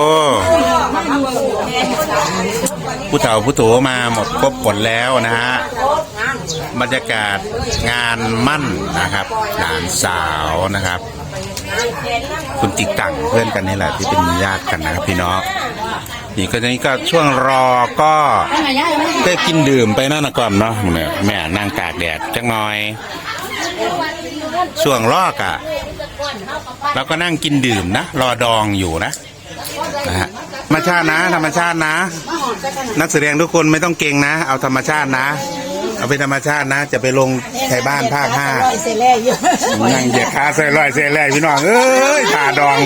โอ้ผู้เฒ่าผู้โถมาหมดครบผลแล้วนะฮะบรรยากาศงานมั่นนะครับหลานสาวนะครับ คุณจิกตังเพื่อนกันนี่แหละที่เป็นญาติกันนะครับพี่น้องนี่ก็นี้ก็ช่วงรอก็ได้กินดื่มไปนั่นนะก่อนเนาะแม่แม่นั่งตากแดดจังหน่อย ช่วงรอกอะเราก็นั่งกินดื่มนะ รอดองอยู่นะ นะฮะธรรมชาตินะ ธรรมชาตินะ นักแสดงทุกคนไม่ต้องเก่งนะ เอาธรรมชาตินะ เอาเป็นธรรมชาตินะ จะไปลงไทยบ้านภาคห้าเซเล่อยู่นั่งเหยียดขาใส่ลอยใส่แล่พี่น้องเอ้ยขาดอง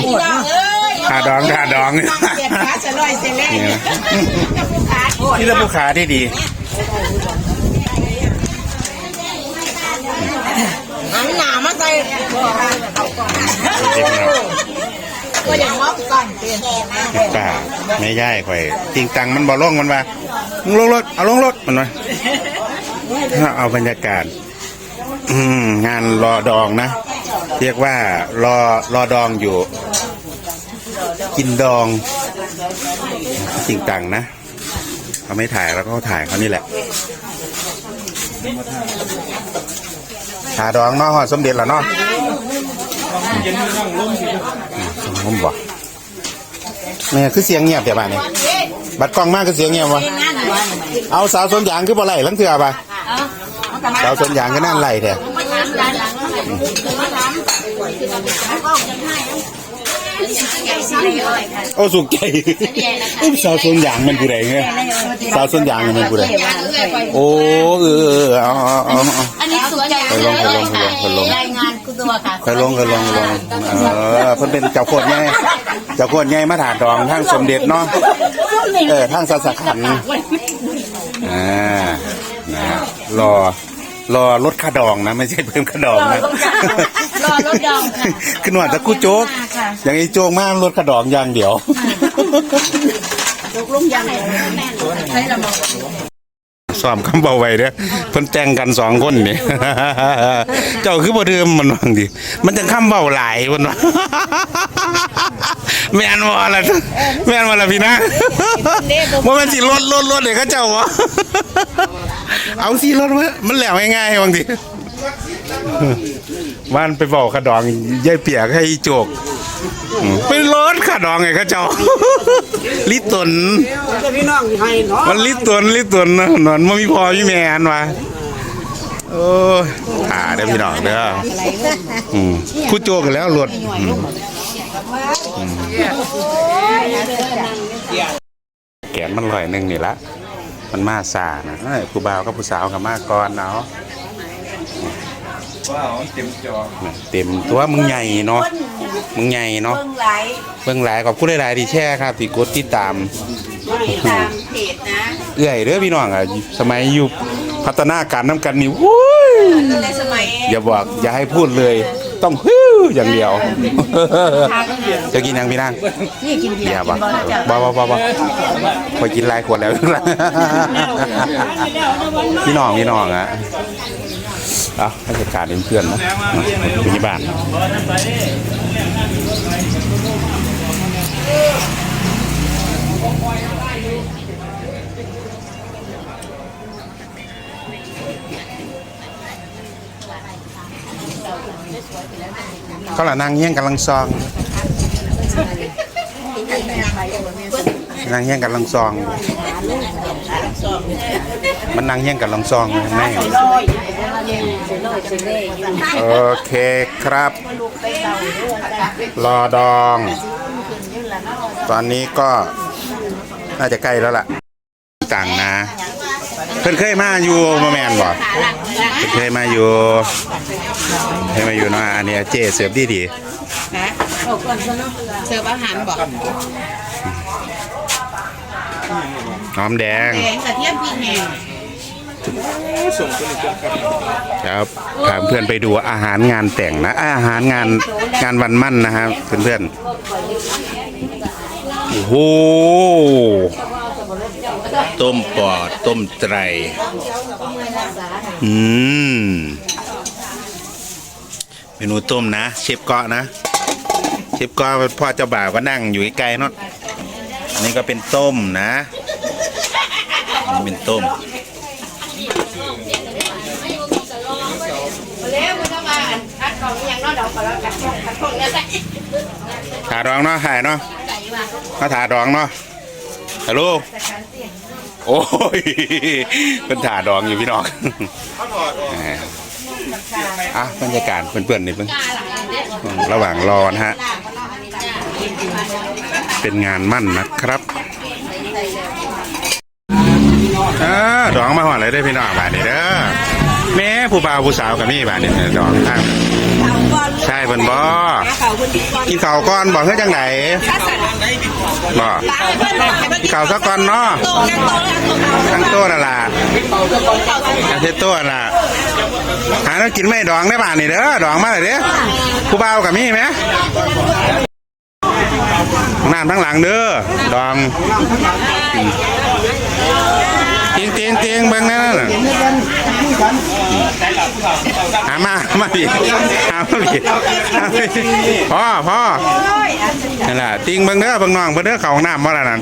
ขาดองขาดอง เจ็ดขาจะลอยเซเล่นี่นะขานี่ระบุขาที่ดี หันหนามาใส่เด็กพี่น้อง ก็อย่างว่าก่อนเปลี่ยนป้าไม่ย่ายข่อยจริงตังมันบ่ลงมันว่ามึงลงรถเอาลงรถมันว่าเอาบรรยากาศอืงานรอดองนะ เรียกว่ารอรอดองอยู่ กินดองจริงตังนะเขาไม่ถ่ายแล้วก็ถ่ายเขานี่แหละหาดองเนาะฮอดสมเด็จแล้วเนาะ สมมบ่แม่คือเสียงเงียบเดี๋ยวบ้านนี้บัดกล้องมากคือเสียงเงียบวะเอาสาวสวนยางคือบ่ไหลลังเถื่อปสาวสวนยางก็นั่นไหลแท้โอ้สุกใจอุ้มสาวสวนยางมันผู้ใดเงี้ยสาวสวนยางมันผู้ใดโอ้เออเออเอาเอาเอา สวนใหญ่ไปลงไปลงไปลงไปลงรายงานคุณตัวค่ะคอยลงค่อยลงลงเออเพิ่นเป็นเจ้าโคตรใหญ่เจ้าโคตรใหญ่มาถานดองทั้งสมเด็จเนาะเออทั้งสัสขันอ่านะรอรอลดค่าดองนะ ไม่ใช่เพิ่มค่าดองนะรอรถดองค่ะขึ้นว่าจะกู้โจ๊กอย่างนี้โจ๊กมากลดค่าดองอย่างเดียวลุงยังใช้ละมอง ซ้อมคำเบาไว้เด้อเพิ่นแต่งกันสองคนนี่ เจ้าคือบ่เดิมมันว่างดิมันจังคำเบาหลายเพิ่นว่าแม่นบ่ล่ะแม่นบ่ล่ะพี่นะบ่แม่นสิลดลดลดเด้เขาเจ้าวะเอาสิลดว้มันแล้วง่ายๆบางทีว่านไปบอกขะดองยายเปียกให้โจก อืมไปลดขะดองไงเขาเจ้า ลิตนพี่น้องให้เนาะมันลิตนลิตนนะนอนมันมีพอมีแม่อันวะโอ้ยขาเด้อพี่น้องเด้ออืมคู่โจกันแล้วรถอืมอืมแกนมันลอยหนึ่งนี่ละมันมาซานะเอ้ยผู้บ่าวกับผู้สาวกับมาก่อนเนาะเต็มตัวมึงใหญ่เนาะ มึงใหญ่เนาะเบิ่งไหลเบิ่งหลายขอบคุณหลายๆที่แชร์ครับที่กดติดตามตามเพจนะเอื้อยเด้อพี่น้องอะสมัยอยู่พัฒนาการน้ำกันนี่วุ้ยในสมัยอย่าบอกอย่าให้พูดเลย ต้องฮิ้วอย่างเดียวจะกินยังพี่นางนี่กินเบียอย่าร์บอกบ่บ่บ่บ่พอกินหลายขวดแล้ว พี่น้องพี่น้องอะ เอาให้จัดการเพื่อนๆนะอยู่ที่บ้านก็ละนางเฮี้ยงกำลังซองนางเฮี้ยงกำลังซอง มันนางเฮี้ยงกำลังซองเลยแม่โอเคครับ รอดอง ตอนนี้ก็น่าจะใกล้แล้วล่ะต่างนะ เพิ่นเคยมาอยู่มาแมนบ่เพิ่นเคยมาอยู่เคยมาอยู่เนาะอันนี้เจเสิร์ฟดีดีเสิร์ฟอาหารบอก หอมแดงแกงกระเทียมพริกแห้งครับพาเพื่อนไปดูอาหารงานแต่งนะ อาหารงานงานวันมั่นนะครับเพื่อนๆโอ้โหต้มปอดต้มไตร อืม เมนูต้มนะ เชฟเกาะนะ เชฟเกาะพ่อเจ้าบ่าวก็นั่งอยู่ใกล้ๆเนาะอันนี้ก็เป็นต้มนะอันนี้ เป็นต้มถาดองเนาะถ่ายเนาะมาถาดองเนาะฮัลโหลโอ้ยเป็นถาดองอยู่พี่น้องอะบรรยากาศเพื่อนๆนี่เพิ่งระหว่างรอนะฮะ เป็นงานมั่นนะครับ ดองมาหอดเลยได้พี่น้องบานนี้เด้อแม่ผู้บ่าวผู้สาวกับมี่บานนี้ดองทางใช่เพิ่นบ่กินข้าวก่อนบ่เฮ็ดจังไดบ่กินข้าวซะก่อนเนาะทั้งโต๊ะนั่นล่ะทั้งเทโต๊ะนั่นล่ะหาแล้วกินไม่ดองได้บานนี้เด้อดองมาเลยเด้อผู้บ่าวกับมี่ไหมน้ำทั้งหลังเด้อดอง เตียงเตียงเตียงเบิ่งนั่นน่ะหามาหา มาพี่หามาพี่พ่อพ่อนั่นแหละติงเบิ่งเด้อเบิ่งน้องเบิ่งเด้อเข้าห้องน้ำบ่ล่ะนั่น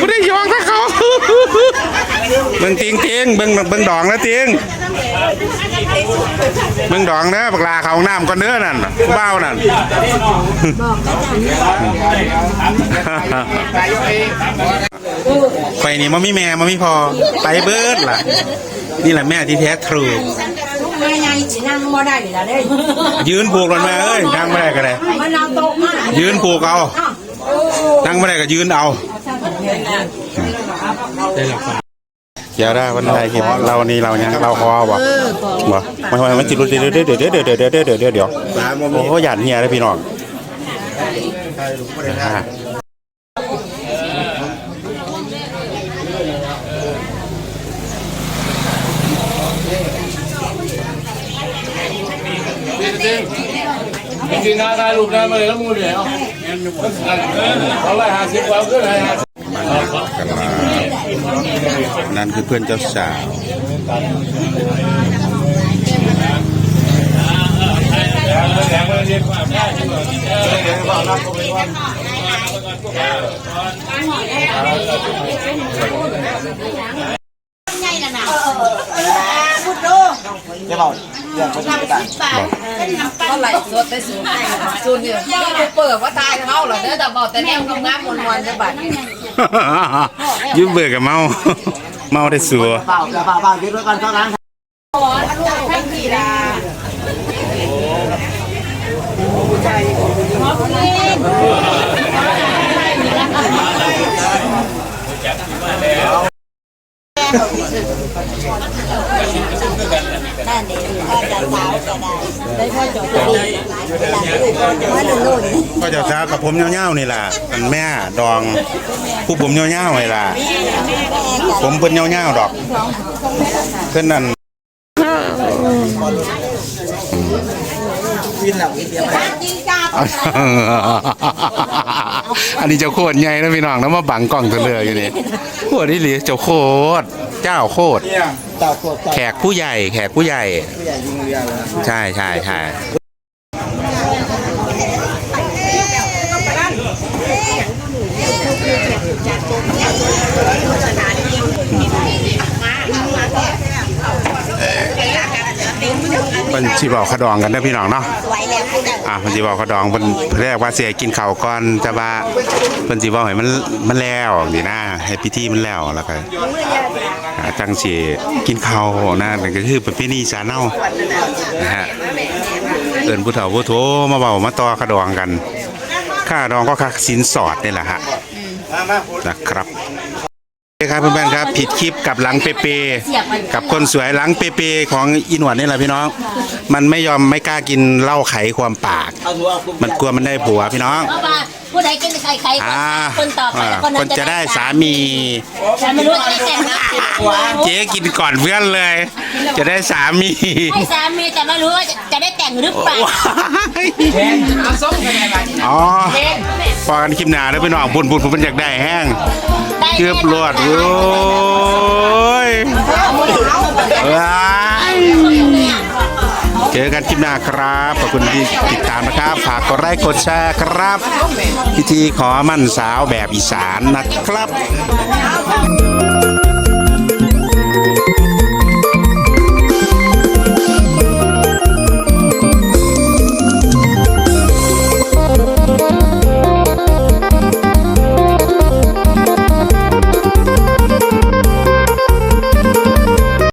บ่ได้ยองซะเขาเบิ่งติงเตียงเบิ่งเบิ่งดองแล้วเตียงมึงดองเด้อบักลาเขาห้องน้ำก่อนเด้อนั่นผู้บ้านั่นไปนี่มันมีแม่มันมีพอไปเบิดล่ะนี่แหละแม่ที่แท้ทรูแม่ยายจีนั่งบ่ได้เลยละเด้ยืนผูกมันมาเอ้ยนั่งไม่ได้ก็ได้มันเอายืนผูกเอานั่งไม่ได้ก็ยืนเอาได้หลักเดี๋ยวได้วันไหนเห็นเรานี่เรายังเราคอบอกบอกมันมันจิตรู้เดี๋ยวเดี๋ยวเดี๋ยวเดี๋ยวเดี๋ยวเดี๋ยวเดี๋ยวโอ้หยาดเฮียเลยพี่น้อง จริงๆนะถ่ายรูปได้มาเลยแล้วมูเลยเอาเขาไล่หาสิบกว่าขึ้นเลยหานั่นคือเพื่อนเจ้าสาวแรงเลยสิบเขาไหลสดไปสูงสูงอยู่ยังเปิดว่าตายเขาเหรอเด้อแต่บอกแต่แนวงามมวนๆจะบัดยืมเบื่อกับเมา เมาได้สัวเปล่าเปล่าเปล่าคิดไว้ก่อนเข้าร้า แม่เด็กก็จะสาวก็ได้ได้พ่อจอดีด้หลังอื่นก็จะมาดูนู่นก็จะสาวกับผมเงาๆนี่แหละมันแม่ดองผู้ผมเงาๆนี่ล่ะผมเป็นเงาๆดอกเส้นนั่น วินหลับวินเดียวไปอันนี้เจ้าโคตรใหญ่นะพี่น้องแล้วมาบังกล้องตัวเรืออยู่นี่โคตรนี่หรือเจ้าโคตรเจ้าโคตรเต่าขวบเต่าแขกผู้ใหญ่ แขกผู้ใหญ่ ผู้ใหญ่ยิงเรือเลย ใช่ใช่ใช่ นชีบอกขดองกันนะพี่น้องเนาะอะมันชีบอกขดองมันแรกว่าเสียกินข้าวก่อนจะว่าเพิ่นสิบอกให้มันมันแล้วนี่นะให้พิธีมันแล้วแล้วก็อ่าจังสิกินข้าวนะนั่นก็คือประเพณีชาเนานะฮะเอินผู้เฒ่าผู้โทมาเบามาต่อขะดองกันค่าดองก็ค่าสินสอดนี่แหละฮะนะครับ โอเคครับเพื่อนๆครับผิดคลิปกับหลังเปเปกับคนสวยหลังเปเปของอินหวดนี่แหละพี่น้อง มันไม่ยอมไม่กล้ากินเหล้าไขความปากเอาหัวเอาปุ๊บมันกลัวมันได้ผัวพี่น้องเพราะว่าผู้ใดกินไข่ไข่อ่าคนต่อไปอ่าคนคนั้นนจะได้สามีฉันไม่รู้จะได้แต่งนะเจ๊กินก่อนเพื่อนเลย จะได้สามีให้สามีแต่ไม่รู้ว่าจะได้แต่งหรือเปล่าว้ายอ๋อพอกันคลิปหนาแล้วพี่น้องบุญบุญผมอยากได้แห้งเกือบรอดโว้ยว้ายเจอกันคลิปหน้าครับ ขอบคุณที่ติดตามนะครับ ฝากกดไลค์กดแชร์ครับ พิธีขอมั่นสาวแบบอีสานนะครับ